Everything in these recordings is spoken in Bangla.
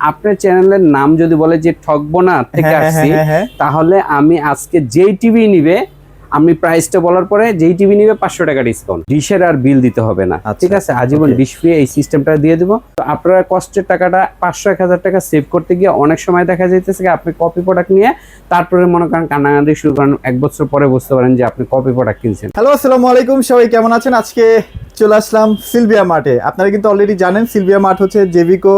আপনার চ্যানেলের নাম যদি বলে যে ঠকবো না থেকে হ্যাঁ, আসছি হ্যাঁ, হ্যাঁ, তাহলে আমি আজকে যেই টিভি নিবে আমি প্রাইসটা বলার পরে যেই টিভি নিবে পাঁচশো টাকা ডিসকাউন্ট ডিশের আর বিল দিতে হবে না। আচ্ছা, ঠিক আছে? আজীবন. ডিশ ফ্রি এই সিস্টেমটা দিয়ে দেবো। তো আপনারা কষ্টের টাকাটা পাঁচশো এক হাজার টাকা সেভ করতে গিয়ে অনেক সময় দেখা যাইতেছে আপনি কপি প্রোডাক্ট নিয়ে তারপরে মনে করেন কান্নাকান্দি শুরু করেন এক বছর পরে বুঝতে পারেন যে আপনি কপি প্রোডাক্ট কিনছেন। হ্যালো আসসালামু আলাইকুম। সবাই কেমন আছেন? আজকে চলে আসলাম সিলভিয়া মার্টে। আপনারা কিন্তু অলরেডি জানেন সিলভিয়া মার্ট হচ্ছে জেভিকো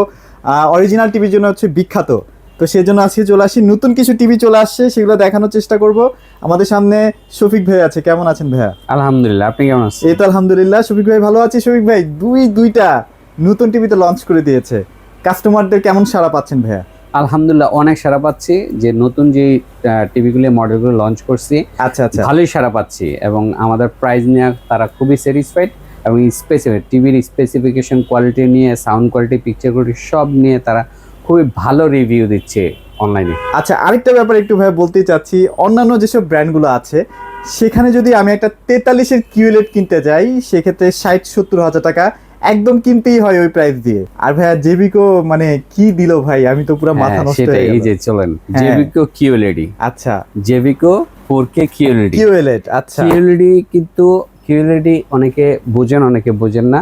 অরিজিনাল টিভির জন্য হচ্ছে বিখ্যাত। তো সেই জন্য আজকে চলে আসি। নতুন কিছু টিভি চলে আসছে সেগুলো দেখানোর চেষ্টা করব। আমাদের সামনে শফিক ভাই আছে। কেমন আছেন ভাইয়া? আলহামদুলিল্লাহ আপনি কেমন আছেন? এই তো আলহামদুলিল্লাহ শফিক ভাই ভালো আছি? শফিক ভাই দুই দুইটা নতুন টিভিতে লঞ্চ করে দিয়েছে। কাস্টমারদের কেমন সাড়া পাচ্ছেন ভাইয়া? আলহামদুলিল্লাহ অনেক সারা পাচ্ছি। যে নতুন যে টিভিগুলো মডেলগুলো লঞ্চ করছি আচ্ছা আচ্ছা। ভালোই সারা পাচ্ছি। এবং আমাদের প্রাইস নিয়ে তারা খুবই স্যাটিসফাইড এবং স্পেসিফিক টিভির স্পেসিফিকেশন কোয়ালিটি নিয়ে সাউন্ড কোয়ালিটি পিকচার কোয়ালিটি সব নিয়ে তারা খুবই ভালো রিভিউ দিচ্ছে অনলাইনে আচ্ছা আরেকটা ব্যাপার একটু ভাই বলতে চাচ্ছি অন্যান্য যেসব ব্র্যান্ডগুলো আছে সেখানে যদি আমি একটা তেতাল্লিশের কিউলেট কিনতে যাই সেক্ষেত্রে ষাট সত্তর হাজার টাকা একদম কিনতেই হয় ওই প্রাইস দিয়ে। আর ভাইয়া জেবিকো মানে কি দিল ভাই? আমি তো পুরো মাথা নষ্ট হয়ে এই যে চলেন হ্যাঁ। জেভিকো কিউএলইডি আচ্ছা। জেভিকো ফোর কে কিউএলইডি আচ্ছা। কিউএলইডি কিন্তু কিউএলইডি অনেকে বোঝেন অনেকে বোঝেন না।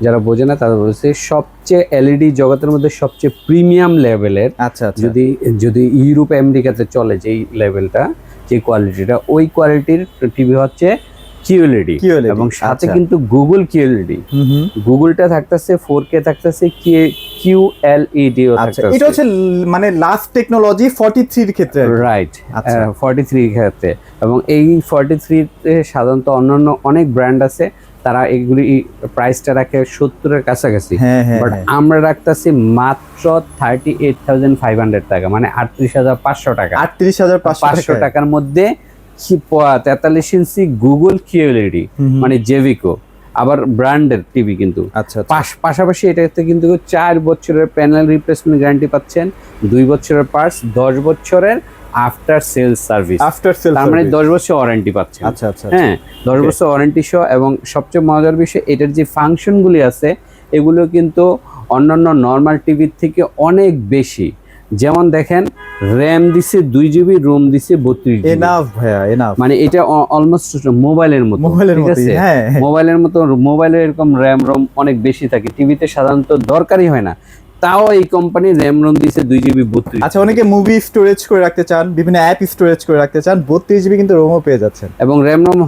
যারা বোঝে না তারা বলছে সবচেয়ে এলইডি জগতের মধ্যে সবচেয়ে প্রিমিয়াম লেভেলের আচ্ছা আচ্ছা। যদি যদি ইউরোপ আমেরিকাতে চলে যেই লেভেলটা যে কোয়ালিটিটা ওই কোয়ালিটির টিভি হচ্ছে কিউএলইডি এবং সাথে আচ্ছা। কিন্তু গুগল কিউএলইডি গুগলটা থাকতেছে ফোর কে থাকতেছে কিউএলইডি ও আচ্ছা এটা হচ্ছে মানে লাস্ট টেকনোলজি ফর্টি থ্রির ক্ষেত্রে। রাইট আচ্ছা। ফর্টি থ্রি ক্ষেত্রে। এবং এই ফর্টি থ্রিতে সাধারণত অন্যান্য অনেক ব্র্যান্ড আছে তারা এগুলি প্রাইসটা রাখে সত্তরের কাছাকাছি। হ্যাঁ হ্যাঁ বাট হ্যাঁ। আমরা রাখতেছি মাত্র thirty eight thousand five hundred টাকা মানে আটত্রিশ হাজার পাঁচশো টাকা। আটত্রিশ হাজার পাঁচশো টাকার মধ্যে তেতাল্লিশ ইঞ্চি গুগল কিউএলইডি মানে জেভিকো আবার ব্র্যান্ডের টিভি কিন্তু। আচ্ছা আচ্ছা। পাশ- পাশাপাশি এটাতে কিন্তু চার বছরের প্যানেল রিপ্লেসমেন্ট গ্যারান্টি পাচ্ছেন দুই বছরের পার্টস দশ বছরের after sales service after sale তার মানে দশ বছর ওয়ারেন্টি পাচ্ছেন। আচ্ছা আচ্ছা হ্যাঁ দশ. বছর ওয়ারেন্টি সহ এবং সবচেয়ে মজার বিষয় এটার যে ফাংশনগুলি আছে এগুলো কিন্তু অন্যান্য নর্মাল টিভির থেকে অনেক বেশি। যেমন দেখেন র্যাম দিছে দুই জিবি রোম দিছে বত্রিশ এনাফ ভাইয়া এনাফ মানে এটা অলমোস্ট মোবাইলের মতো মোবাইলের মতোই আছে? হ্যাঁ। মোবাইলের মতো মোবাইলে এরকম র্যাম রোম অনেক বেশি থাকে টিভিতে সাধারণত দরকারই হয় না। তাও এই কোম্পানি র্যাম রোম দিছে দুই জিবি বত্রিশ আচ্ছা অনেকে মুভি স্টোরেজ করে রাখতে চান বিভিন্ন অ্যাপ স্টোরেজ করে রাখতে চান বত্রিশ জিবি কিন্তু রোমও পেয়ে যাচ্ছেন। এবং র্যাম রোম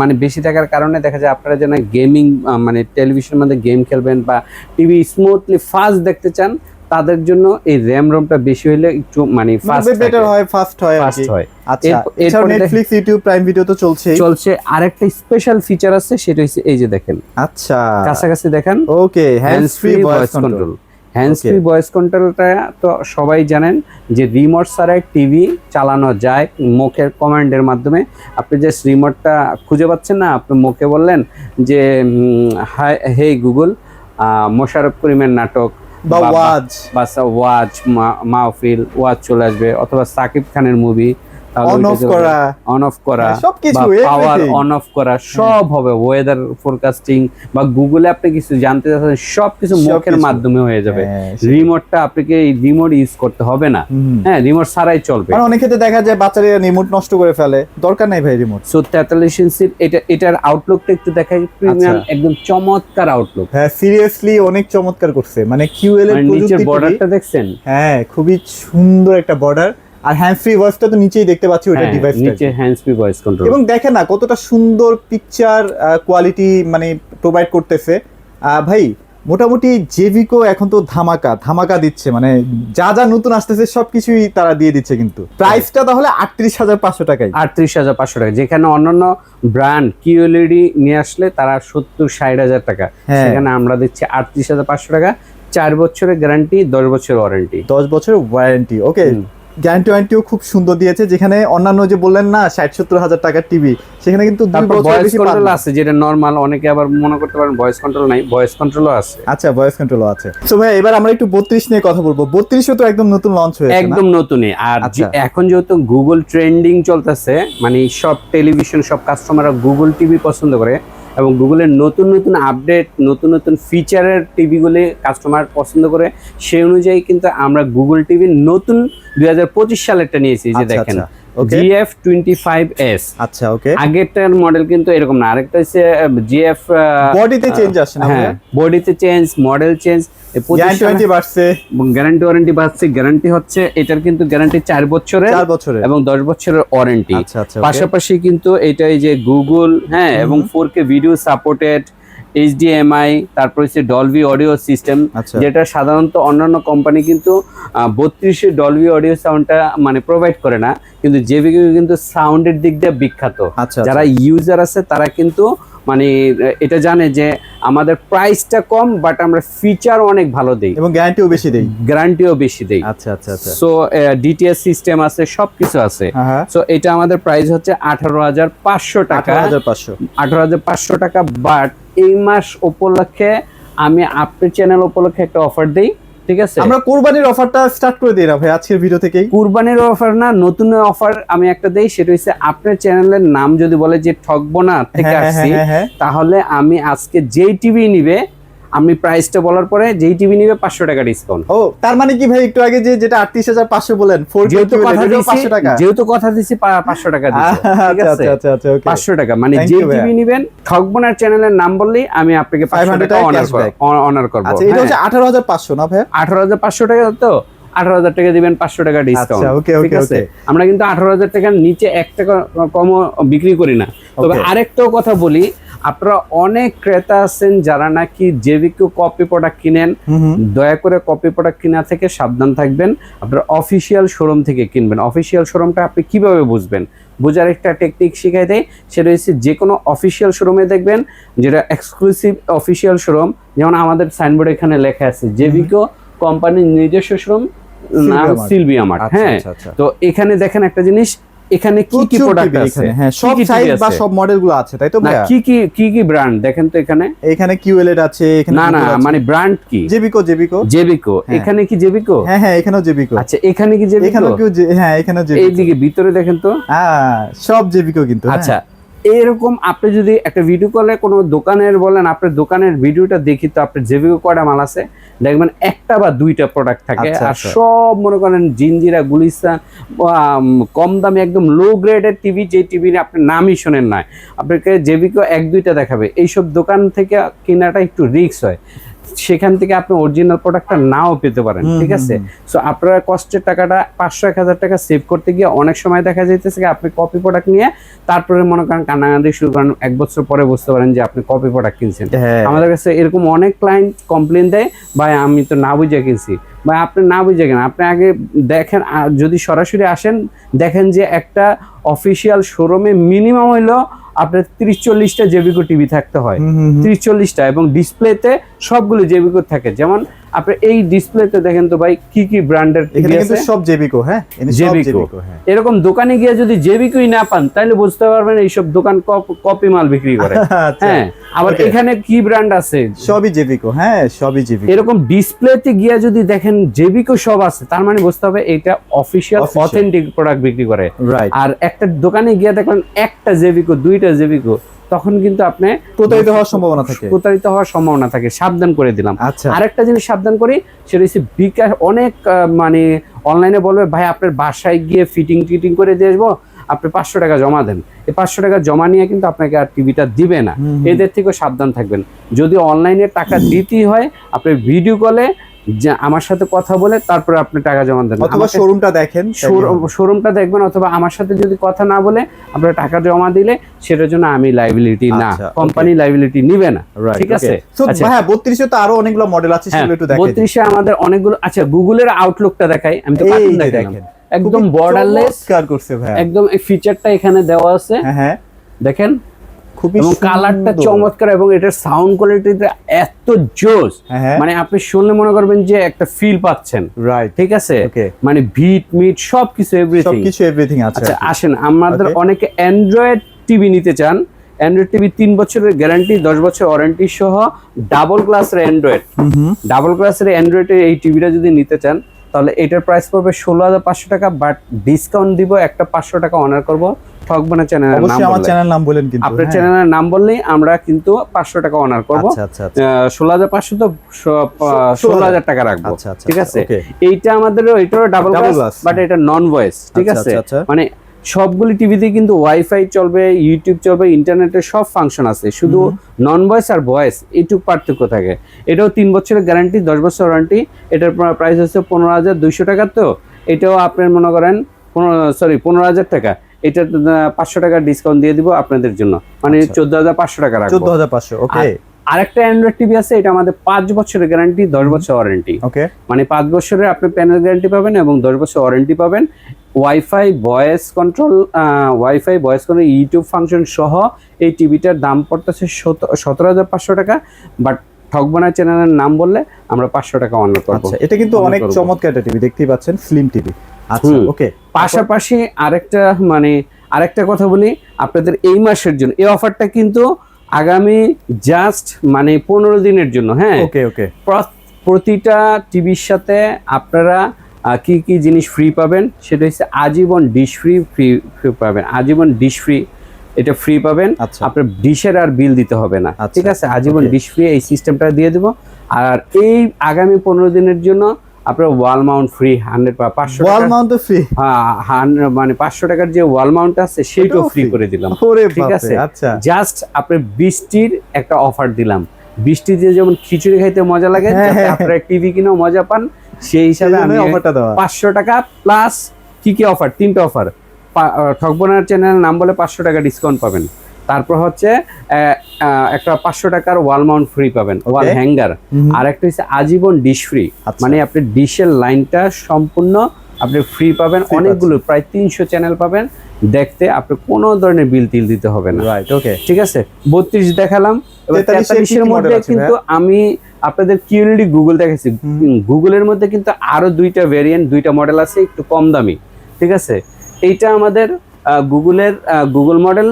মানে বেশি থাকার কারণে দেখা যায় আপনারা যেন গেমিং মানে টেলিভিশনের মধ্যে গেম খেলবেন বা টিভি স্মুথলি ফাস্ট দেখতে চান তাদের জন্য এই র্যাম রোমটা বেশি হলে একটু মানে ফাস্ট বেটার হয় ফাস্ট হয় ফাস্ট। হয়। আচ্ছা দেখ- নেটফ্লিক্স ইউটিউব প্রাইম ভিডিও তো চলছেই। চলছে। আরেকটা স্পেশাল ফিচার আছে সেটা হচ্ছে এই যে দেখেন। আচ্ছা। কাছাকাছি দেখেন। Okay hands free voice control hands free voice কন্ট্রোলটা তো সবাই জানেন যে রিমোট ছাড়াই টিভি চালানো যায় মুখের কমান্ডের মাধ্যমে। আপনি জাস্ট রিমোটটা খুঁজে পাচ্ছেন না আপনি মুখে বললেন যে হাই হে গুগল মোশারফ করিমের নাটক বা ওয়াজ। বা ওয়াজ মাহফিল ওয়াজ চলে আসবে অথবা সাকিব খানের মুভি অন অফ করা। অন অফ করা হ্যাঁ, সবকিছু, পাওয়ার অন অফ করা সব হবে। ওয়েদার ফোরকাস্টিং বা গুগলে আপনি কিছু জানতে চাচ্ছেন সব মুখের মাধ্যমে হয়ে যাবে। হ্যাঁ, রিমোটটা আপনাকে রিমোট ইউজ করতে হবে না। হ্যাঁ রিমোট ছাড়াই চলবে। অনেক ক্ষেত্রে দেখা যায় বাচ্চারা রিমোট নষ্ট করে ফেলে। দরকার নাই ভাই রিমোট সো ইঞ্চির এটা এটার আউটলুকটা একটু দেখাই। প্রিমিয়াম আচ্ছা। একদম চমৎকার আউটলুক হ্যাঁ সিরিয়াসলি অনেক চমৎকার করছে। মানে কিউএল এর মানে বর্ডারটা দেখছেন? হ্যাঁ খুবই সুন্দর একটা বর্ডার আর হ্যান্ড ফ্রি ভয়েসটা তো নিচেই দেখতে পাচ্ছি ওটা হ্যাঁ, ডিভাইস নিচে হ্যান্ডস ফ্রি ভয়েস কন্ট্রোল এবং দেখেন না কতটা সুন্দর পিকচার কোয়ালিটি মানে প্রোভাইড করতেছে। ভাই মোটামুটি জেভিকো এখন তো ধামাকা ধামাকা দিচ্ছে। মানে যা যা নতুন আসতেছে সবকিছুই তারা দিয়ে দিচ্ছে কিন্তু। প্রাইসটা তাহলে আটত্রিশ হাজার পাঁচশো টাকায় আটত্রিশ হাজার পাঁচশো টাকা। যেখানে অন্যান্য ব্র্যান্ড কিউএলইডি নিয়ে আসলে তারা সত্তর ষাট হাজার টাকা। হ্যাঁ। সেখানে আমরা দিচ্ছি আটত্রিশ হাজার পাঁচশো টাকা। চার বছরের গ্যারান্টি দশ বছরের ওয়ারেন্টি দশ বছরের ওয়ারেন্টি ওকে। গ্যারান্টি ওয়ারেন্টিও খুব সুন্দর দিয়েছে যেখানে অন্যান্য যে বললেন না ষাট সত্তর হাজার টাকার টিভি সেখানে কিন্তু ভয়েস কন্ট্রোল আছে যেটা নর্মাল অনেকে আবার মনে করতে পারেন ভয়েস কন্ট্রোল নাই ভয়েস কন্ট্রোলও আছে। আচ্ছা ভয়েস কন্ট্রোলও আছে। তো ভাই এবার আমরা একটু বত্রিশ নিয়ে কথা বলব। বত্রিশও তো একদম নতুন লঞ্চ হয়েছে একদম নতুনই। আর আচ্ছা। এখন যেহেতু গুগল ট্রেন্ডিং চলতেছে মানে সব টেলিভিশন সব কাস্টমাররা গুগল টিভি পছন্দ করে এবং গুগলের নতুন নতুন আপডেট নতুন নতুন ফিচারের টিভিগুলি কাস্টমার পছন্দ করে সেই অনুযায়ী কিন্তু আমরা গুগল টিভির নতুন দুই হাজার পঁচিশ সালেরটা নিয়েছি যে আচ্ছা, দেখেন আচ্ছা. জিএফ টোয়েন্টি ফাইভ এস আচ্ছা ওকে আগেরটার মডেল কিন্তু এরকম না। আরেকটা হচ্ছে জিএফ বডিতে চেঞ্জ আসছে না হ্যাঁ বডিতে change model change guarantee warranty বাড়ছে। গ্যারান্টি ওয়ারেন্টি পাচ্ছে গ্যারান্টি হচ্ছে এটার কিন্তু গ্যারান্টি চার বছরের চার বছরের। এবং দশ বছরের ওয়ারেন্টি আচ্ছা আচ্ছা পাশাপাশি কিন্তু এটা এই যে গুগল হ্যাঁ এবং four K video supported HDMI তারপর হচ্ছে ডলভি অডিও সিস্টেম আচ্ছা। যেটা সাধারণত অন্যান্য কোম্পানি কিন্তু বত্রিশে ডলভি অডিও সাউন্ডটা মানে প্রোভাইড করে না। কিন্তু জেবিকে কিন্তু সাউন্ডের দিক দিয়ে বিখ্যাত। আচ্ছা, যারা ইউজার আছে তারা কিন্তু মানে এটা জানে যে আমাদের প্রাইসটা কম বাট আমরা ফিচার অনেক ভালো দেই। এবং গ্যারান্টিও বেশি দেই। গ্যারান্টিও বেশি দেই। আচ্ছা আচ্ছা আচ্ছা। সো ডিটিএস সিস্টেম আছে সবকিছু আছে। হ্যাঁ হ্যাঁ। সো এটা আমাদের প্রাইস হচ্ছে আঠারো হাজার পাঁচশো টাকা। আঠারো হাজার পাঁচশো। আঠারো হাজার পাঁচশো টাকা বাট এই মাস উপলক্ষে আমি আপনার চ্যানেল উপলক্ষে একটা অফার দিই। ঠিক আছে আমরা কোরবানির অফারটা স্টার্ট করে দিই না ভাই আজকের ভিডিও থেকেই কুরবানির অফার না নতুন অফার আমি একটা দেই সেটা হচ্ছে আপনার চ্যানেলের নাম যদি বলে যে ঠকবো না থেকে হ্যাঁ, হ্যাঁ, আসছি হ্যাঁ। তাহলে আমি আজকে যেই টিভি নিবে আমি প্রাইসটা বলার পরে যেই টিভি নিবে পাঁচশো টাকা ডিসকাউন্ট ও তার মানে কি ভাই একটু আগে যে যেটা আটত্রিশ হাজার পাঁচশো বলেন যেহেতু কথা টাকা। যেহেতু কথা পা- পাঁচশো টাকা আচ্ছা আচ্ছা আচ্ছা পাঁচশো টাকা। মানে যে টিভি নিবেন ঠকবনার চ্যানেলের নাম বললেই আমি আপনাকে পাঁচশো 500 টাকা অনার করব আচ্ছা এটা হচ্ছে আঠারো হাজার পাঁচশো না ভাই আঠারো হাজার পাঁচশো টাকা তো? আঠারো হাজার টাকা দিবেন পাঁচশো টাকা ডিসকাউন্ট আচ্ছা, ঠিক আছে? আমরা কিন্তু আঠারো হাজার টাকার নিচে এক টাকা কমও বিক্রি করি না। তবে. আরেকটাও কথা বলি আপনারা অনেক ক্রেতা আছেন যারা নাকি জেবিকিউ কপি প্রোডাক্ট কিনেন। দয়া করে কপি প্রোডাক্ট কেনা থেকে সাবধান থাকবেন। আপনার অফিসিয়াল শোরুম থেকে কিনবেন। অফিসিয়াল শোরুমটা আপনি কীভাবে বুঝবেন? বোঝার একটা টেকনিক শিখাই দেয় সেটা হচ্ছে যে কোনো অফিসিয়াল শোরুমে দেখবেন যেটা এক্সক্লুসিভ অফিসিয়াল শোরুম যেমন আমাদের সাইনবোর্ড এখানে লেখা আছে জেবিকো কোম্পানির নিজস্ব শোরুম নাম। সিলভিয়া মার্ট আচ্ছা, হ্যাঁ। আচ্ছা, আচ্ছা। তো এখানে দেখেন একটা জিনিস এখানে কি কি প্রোডাক্ট আছে? হ্যাঁ সব সাইজ বা সব মডেলগুলো আছে তাই তো ভাই ভাইয়া? কি কি কি কি ব্র্যান্ড দেখেন তো এখানে। এখানে কিউএলএড আছে এখানে না না মানে ব্র্যান্ড কি? জেবিকো জেবিকো জেবিকো। এখানে কি জেবিকো হ্যাঁ হ্যাঁ এখানেও জেবিকো আচ্ছা এখানে কি জেবিকো এখানেও কি হ্যাঁ এখানেও জেবিকো এইদিকে ভিতরে দেখেন তো। হ্যাঁ সব জেবিকো কিন্তু। আচ্ছা এরকম আপনি যদি একটা ভিডিও কলে কোনো দোকানের বলেন আপনার দোকানের ভিডিওটা দেখি তো আপনার ভিডিও কয়টা মাল আছে দেখবেন একটা বা দুইটা প্রোডাক্ট থাকে। আচ্ছা, আর আচ্ছা। সব মনে করেন জিনজিরা গুলিস্তান কম দামে একদম লো গ্রেডের টিভি যে টিভি আপনি নামই শোনেন না। আপনাকে জেবিকো এক দুইটা দেখাবে। এইসব দোকান থেকে কেনাটা একটু রিক্স হয়। সেখান থেকে আপনি অরিজিনাল প্রোডাক্টটা নাও পেতে পারেন ঠিক আছে? সো আপনারা কষ্টের টাকাটা পাঁচশো এক হাজার টাকা সেভ করতে গিয়ে অনেক সময় দেখা যাইতেছে কি আপনি কপি প্রোডাক্ট নিয়ে তারপরে মনে করেন কান্নাকান্দি শুরু করেন এক বছর পরে বুঝতে পারেন যে আপনি কপি প্রোডাক্ট কিনছেন। হ্যাঁ। আমাদের কাছে এরকম অনেক ক্লায়েন্ট কমপ্লেন দেয় ভাই আমি তো না বুঝে কিনছি। ভাই আপনি না বুঝে কেন আপনি আগে দেখেন যদি সরাসরি আসেন দেখেন যে একটা অফিসিয়াল শোরুমে মিনিমাম হইল আপনার তিরিশ চল্লিশটা জেবিকো টিভি থাকতে হয়। তিরিশ চল্লিশটা এবং ডিসপ্লেতে সবগুলো জেবিকো থাকে যেমন আপনি এই ডিসপ্লেতে দেখেন তো ভাই কি কি ব্র্যান্ডের টিভি আছে? সব জেবিকো হ্যাঁ? জেবিকো হ্যাঁ। এরকম দোকানে গিয়ে যদি জেবিকোই না পান তাহলে বুঝতে পারবেন এইসব দোকান কপি মাল বিক্রি করে। আচ্ছা হ্যাঁ আবার এখানে কি ব্র্যান্ড আছে? সবই জেবিকো হ্যাঁ সবই জেবিকো এরকম ডিসপ্লেতে গিয়ে যদি দেখেন জেবিকো সব আছে তার মানে বুঝতে হবে এটা অফিসিয়াল Official. অথেন্টিক প্রোডাক্ট বিক্রি করে। আর একটা দোকানে গিয়ে দেখলেন একটা জেবিকো দুইটা জেবিকো তখন কিন্তু আপনি প্রতারিত হওয়ার সম্ভাবনা থাকে। প্রতারিত হওয়ার সম্ভাবনা থাকে। সাবধান করে দিলাম। আচ্ছা। আরেকটা জিনিস সাবধান করি সেটা হচ্ছে বিকাশ অনেক মানে অনলাইনে বলবে ভাই আপনার বাসায় গিয়ে ফিটিং টিটিং করে দিয়ে আসব আপনি পাঁচশো টাকা জমা দেন। এই পাঁচশো টাকা জমা নিয়ে কিন্তু আপনাকে আর টিভিটা দিবে না। এদের থেকেও সাবধান থাকবেন। যদি অনলাইনে টাকা দিতেই হয় আপনি ভিডিও কলে যে আমার সাথে কথা বলে তারপরে আপনি টাকা জমা দেন। অথবা শোরুমটা দেখেন শোরুম- শোরুমটা দেখবেন অথবা আমার সাথে যদি কথা না বলে আপনার টাকা জমা দিলে সেটার জন্য আমি লাইবিলিটি না। আচ্ছা, কোম্পানি লাইবিলিটি নিবে না। ঠিক আছে? আচ্ছা। ভাইয়া বত্রিশে তো আরও অনেকগুলো মডেল আছে হ্যাঁ সেগুলো একটু দেখেন বত্রিশে আমাদের অনেকগুলো আচ্ছা গুগলের আউটলুকটা দেখাই। আমি তো দেখেন। একদম বর্ডারলেস চমৎকার করছে ভাইয়া। একদম এই ফিচারটা এখানে দেওয়া আছে। হ্যাঁ হ্যাঁ। দেখেন খুবই এবং কালারটা চমৎকার এবং এটার সাউন্ড কোয়ালিটিটা এত জোস হ্যাঁ হ্যাঁ। মানে আপনি শুনলে মনে করবেন যে একটা ফিল পাচ্ছেন। রাইট ঠিক আছে? মানে ভিট মিট সবকিছু এভরিথিং সবকিছু এভরিথিং আছে। আচ্ছা আসেন। আমাদের অনেকে অ্যান্ড্রয়েড টিভি নিতে চান। অ্যান্ড্রয়েড টিভি তিন বছরের গ্যারান্টি দশ বছর ওয়ারেন্টি সহ ডাবল গ্লাসের অ্যান্ড্রয়েড ডাবল ক্লাসের অ্যান্ড্রয়েডের এই টিভিটা যদি নিতে চান তাহলে এটার প্রাইস পড়বে ষোলো হাজার পাঁচশো টাকা বাট ডিসকাউন্ট দিব একটা পাঁচশো টাকা অনার করব। ঠকবো না চ্যানেলের নাম আমার। চ্যানেল নাম বলেন কিন্তু আপনার। চ্যানেলের নাম বললেই আমরা কিন্তু পাঁচশো টাকা অনার করব। আচ্ছা আচ্ছা আচ্ছা। ষোলো হাজার পাঁচশো তো ষোলো হাজার টাকা রাখব ঠিক আছে? এইটা আমাদের এটারও ডাবল গ্লাস বাট এটা নন ভয়েস ঠিক আছে। মানে সবগুলি টিভিতে কিন্তু ওয়াইফাই চলবে ইউটিউব চলবে ইন্টারনেটের সব ফাংশন আছে। শুধু নন ভয়েস আর ভয়েস এইটুক পার্থক্য থাকে। এটাও তিন বছরের গ্যারান্টি দশ বছর ওয়ারেন্টি এটার প্রাইস হচ্ছে পনেরো হাজার দুইশো টাকা তো। এটাও আপনার মনে করেন সরি পনেরো হাজার টাকা। এটা পাঁচশো টাকা ডিসকাউন্ট দিয়ে দিব আপনাদের জন্য। মানে আচ্ছা। চোদ্দ হাজার পাঁচশো টাকা চোদ্দ হাজার পাঁচশো ওকে আরেকটা অ্যান্ড্রয়েড টিভি আছে এটা আমাদের পাঁচ বছরের গ্যারান্টি দশ বছর ওয়ারেন্টি ওকে মানে পাঁচ বছরের আপনি প্যানেল গ্যারান্টি পাবেন এবং দশ বছর ওয়ারেন্টি পাবেন। WiFi voice control WiFi voice control YouTube function সহ এই টিভিটার দাম পড়তেছে সতেরো হাজার পাঁচশো টাকা বাট ঠকবানা চ্যানেলের নাম বললে আমরা পাঁচশো টাকা অনার করব। আচ্ছা এটা কিন্তু অনেক চমৎকার একটা টিভি দেখতেই পাচ্ছেন স্লিম টিভি আচ্ছা ওকে পাশাপাশি আরেকটা মানে আরেকটা কথা বলি আপনাদের এই মাসের জন্য এই অফারটা কিন্তু আগামী জাস্ট মানে পনেরো দিনের জন্য হ্যাঁ? ওকে ওকে প্রতিটা টিভির সাথে আপনারা কি কি জিনিস ফ্রি পাবেন? সেটা হচ্ছে আজীবন ডিশ ফ্রি ফ্রি ফ্রি পাবেন। আজীবন ডিশ ফ্রি এটা ফ্রি পাবেন। আচ্ছা। আপনার ডিশের আর বিল দিতে হবে না। আচ্ছা, ঠিক আছে? আজীবন. ডিশ ফ্রি এই সিস্টেমটা দিয়ে দেবো। আর এই আগামী পনেরো দিনের জন্য আপনার ওয়াল মাউন্ট ফ্রি হান্ড্রেড বা পাঁচশো ওয়াল মাউন্ট ফ্রি হ্যাঁ, মানে পাঁচশো টাকার যে ওয়াল মাউন্ট আছে সেইটাও ফ্রি করে দিলাম। ঠিক আছে? আচ্ছা। জাস্ট আপনার বৃষ্টির একটা অফার দিলাম। বৃষ্টিতে যেমন খিচুড়ি খাইতে মজা লাগে হ্যাঁ, হ্যাঁ। আপনারা টিভি কিনেও মজা পান। সেই হিসাবে আমি অফারটা দেওয়া। পাঁচশো টাকা প্লাস কি কি অফার তিনটা অফার ঠকবনার চ্যানেল নাম বলে পাঁচশো টাকা ডিসকাউন্ট পাবেন। তারপর হচ্ছে একটা পাঁচশো টাকার ওয়াল মাউন্ট ফ্রি পাবেন ওয়াল হ্যাঙ্গার আর একটা হচ্ছে আজীবন ডিশ ফ্রি আচ্ছা। মানে আপনি ডিশের লাইনটা সম্পূর্ণ আপনি ফ্রি পাবেন। অনেকগুলো প্রায় তিনশো চ্যানেল পাবেন। দেখতে আপনি কোনো ধরনের বিল টিল দিতে হবে না। রাইট ওকে ঠিক আছে? বত্রিশ দেখালাম। এবার 43 এর কি কি তেতাল্লিশের মধ্যে কিন্তু আমি আপনাদের কিউরিটি গুগল দেখেছি। গুগলের মধ্যে কিন্তু আরও দুইটা ভেরিয়েন্ট দুইটা মডেল আছে একটু কম দামি। ঠিক আছে? এইটা আমাদের গুগলের গুগল মডেল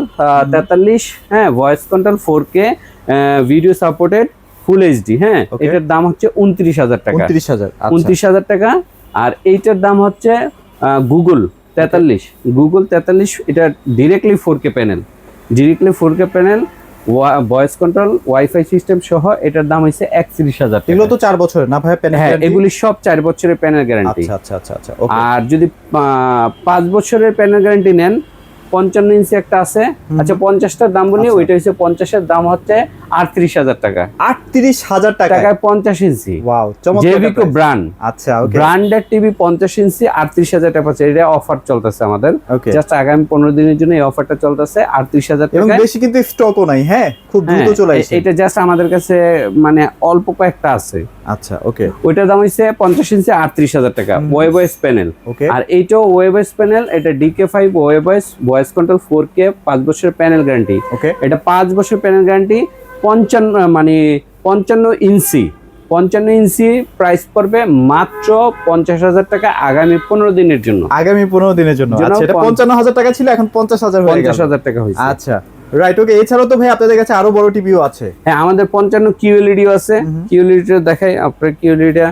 তেতাল্লিশ হ্যাঁ voice control four K video supported full HD হ্যাঁ এটার দাম হচ্ছে উনত্রিশ হাজার টাকা। উনত্রিশ হাজার আচ্ছা। উনত্রিশ হাজার টাকা আর এইটার দাম হচ্ছে গুগল তেতাল্লিশ। গুগল তেতাল্লিশ এটা directly four K panel directly four K panel voice control WiFi system সহ এটার দাম হচ্ছে একত্রিশ হাজার এগুলো তো চার বছরের না ভাই? প্যানেল হ্যাঁ এগুলি সব চার বছরের প্যানেল গ্যারান্টি আচ্ছা আচ্ছা আচ্ছা আচ্ছা আর যদি পাঁচ বছরের প্যানেল গ্যারান্টি নেন পঞ্চান্ন ইঞ্চি একটা আছে। আচ্ছা পঞ্চাশটার দাম বলি আচ্ছা। ওইটা হচ্ছে পঞ্চাশের দাম হচ্ছে আটত্রিশ হাজার টাকা। আটত্রিশ হাজার টাকা টাকায় পঞ্চাশ ইঞ্চি। জেভিকো ব্র্যান্ড আচ্ছা ওকে ব্র্যান্ডেড টিভি পঞ্চাশ ইঞ্চি আটত্রিশ হাজার টাকা এটা অফার চলতেছে আমাদের। জাস্ট আগামী পনেরো দিনের জন্য এই অফারটা চলতেছে আটত্রিশ হাজার টাকা বেশি কিন্তু স্টকও নাই হ্যাঁ? খুব দ্রুত চলে এটা জাস্ট আমাদের কাছে মানে অল্প কয়েকটা আছে। আচ্ছা ওকে ওইটার দাম হচ্ছে পঞ্চাশ ইঞ্চি আটত্রিশ হাজার টাকা ওয়েবয়েস প্যানেল আর এইটাও ওয়েবয়েস প্যানেল এটা ডিকে ফাইভ ওয়েবয়েস ভয়েস কন্ট্রোল ফোর কে পাঁচ বছরের প্যানেল গ্যারান্টি ওকে এটা পাঁচ বছর প্যানেল গ্যারান্টি পঞ্চান্ন মানে পঞ্চান্ন ইঞ্চি পঞ্চান্ন ইঞ্চি প্রাইস পড়বে মাত্র পঞ্চাশ হাজার টাকা আগামী পনেরো দিনের জন্য। আগামী পনেরো দিনের জন্য। আচ্ছা পঞ্চান্ন হাজার টাকা ছিল এখন পঞ্চাশ হাজার পঞ্চাশ হাজার টাকা হয়েছে আচ্ছা রাইট ওকে এছাড়াও তো ভাই আপনাদের কাছে আরও বড় টিভিও আছে। হ্যাঁ আমাদের পঞ্চান্ন কিউএলইডিও আছে। কিউএলইডিটা দেখাই আপনার কিউএলইডিটা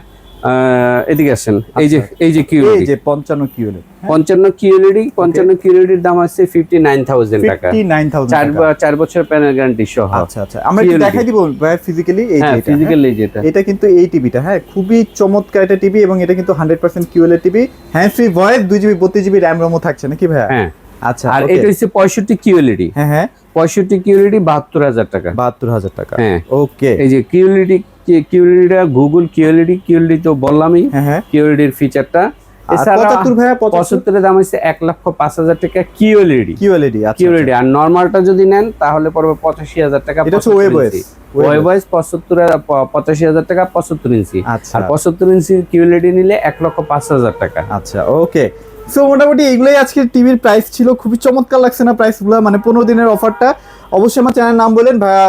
এদিকে আসেন। এই যে এই যে এই যে পঞ্চান্ন কিউলে পঞ্চান্ন কিউএলইডি পঞ্চান্ন কিউএলইডির দাম আছে ফিফটি নাইন থাউজেন্ড টাকা। ফিফটি নাইন চার চার বছর প্যানেল গ্যারান্টি সহ। আচ্ছা আচ্ছা। আমরা একটু দেখাই দিব ভাই ফিজিক্যালি এই যে? ফিজিক্যালি যেটা এটা কিন্তু এই টিভিটা হ্যাঁ? খুবই চমৎকার একটা টিভি এবং এটা কিন্তু hundred percent QL TV hand free voice দুই জিবি বত্রিশ জিবি র্যাম রোমও থাকছে নাকি ভাইয়া? হ্যাঁ। আচ্ছা আর এটা হচ্ছে পঁয়ষট্টি কিউএলইডি হ্যাঁ হ্যাঁ পঁয়ষট্টি কিউএলইডি বাহাত্তর হাজার টাকা বাহাত্তর হাজার টাকা হ্যাঁ ওকে এই যে কিউএলইডি কিউএলইডিটা গুগল কিউএলইডি কিউএলইডি তো বললামই হ্যাঁ হ্যাঁ কিউএলইডির ফিচারটা পঁচাত্তর ভাইয়া পঁচাত্তর পঁচাত্তরের দাম হচ্ছে এক লক্ষ পাঁচ হাজার টাকা কিউএলইডি কিউএলইডি আচ্ছা কিউএলইডি আর নর্মালটা যদি নেন তাহলে পড়বে পঁচাশি হাজার টাকা এটা হচ্ছে 75 ওয়েবয়েস পঁচাত্তর পঁচাশি হাজার টাকা পঁচাত্তর ইঞ্চি আচ্ছা আর পঁচাত্তর ইঞ্চি কিউএলইডি নিলে এক লক্ষ পাঁচ হাজার টাকা আচ্ছা ওকে সো মোটামুটি এগুলোই আজকে টিভির প্রাইস ছিল। খুবই চমৎকার লাগছে না প্রাইসগুলো মানে পনেরো দিনের অফারটা অবশ্যই আমার চ্যানেল নাম বলেন। ভাইয়া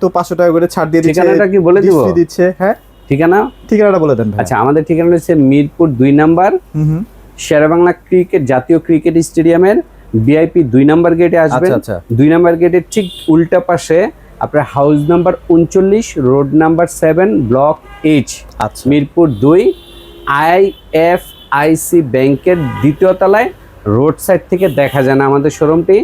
তো পাঁচশো টাকা করে ছাড় দিয়ে দিচ্ছে। ঠিকানাটা কি বলে দিব? দিচ্ছে। হ্যাঁ? ঠিকানা? ঠিকানাটা বলে দেন আচ্ছা আমাদের ঠিকানা হচ্ছে মিরপুর দুই নাম্বার। শেরেবাংলা ক্রিকেট জাতীয় ক্রিকেট স্টেডিয়ামের বিআইপি দুই নাম্বার গেটে আসবেন। আচ্ছা আচ্ছা। দুই নাম্বার গেটের ঠিক উল্টা পাশে আপনার হাউস নাম্বার উনচল্লিশ road number seven block H আচ্ছা। মিরপুর দুই আই এফ আইসি ব্যাংকের দ্বিতীয় তলায় রোড সাইড থেকে দেখা যায় না আমাদের শোরুমটি।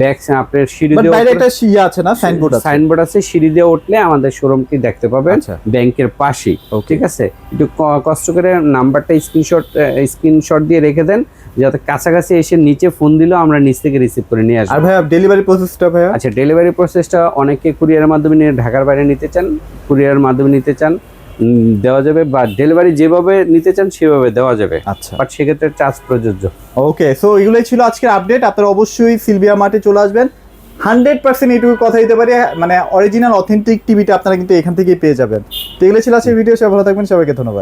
ব্যাক আপনার সিঁড়ি দিয়ে একটা ইয়ে আছে না? সাইনবোর্ড আছে। সাইনবোর্ড আছে সিঁড়ি দিয়ে উঠলে আমাদের শোরুমটি দেখতে পাবেন আচ্ছা। ব্যাংকের পাশেই. ঠিক আছে? একটু কষ্ট করে নাম্বারটা স্ক্রিনশট স্ক্রিনশট দিয়ে রেখে দেন যাতে কাছাকাছি এসে নিচে ফোন দিলেও আমরা নিচ থেকে রিসিভ করে নিয়ে আর আসব ভাইয়া ডেলিভারি প্রসেসটা ভাইয়া? আচ্ছা ডেলিভারি প্রসেসটা অনেকে কুরিয়ারের মাধ্যমে নিয়ে ঢাকার বাইরে নিতে চান কুরিয়ারের মাধ্যমে নিতে চান। দেওয়া যাবে বা ডেলিভারি যেভাবে নিতে চান সেভাবে দেওয়া যাবে। আচ্ছা। বাট সেক্ষেত্রে চার্জ প্রযোজ্য। ওকে সো এগুলোই ছিল আজকের আপডেট আপনারা অবশ্যই সিলভিয়া মাঠে চলে আসবেন। হান্ড্রেড পার্সেন্ট এইটুকু কথা দিতে পারি। মানে অরিজিনাল অথেন্টিক টিভিটা আপনারা কিন্তু এখান থেকেই পেয়ে যাবেন। তো এগুলো ছিল আজকের ভিডিও সবাই ভালো থাকবেন। সবাইকে ধন্যবাদ।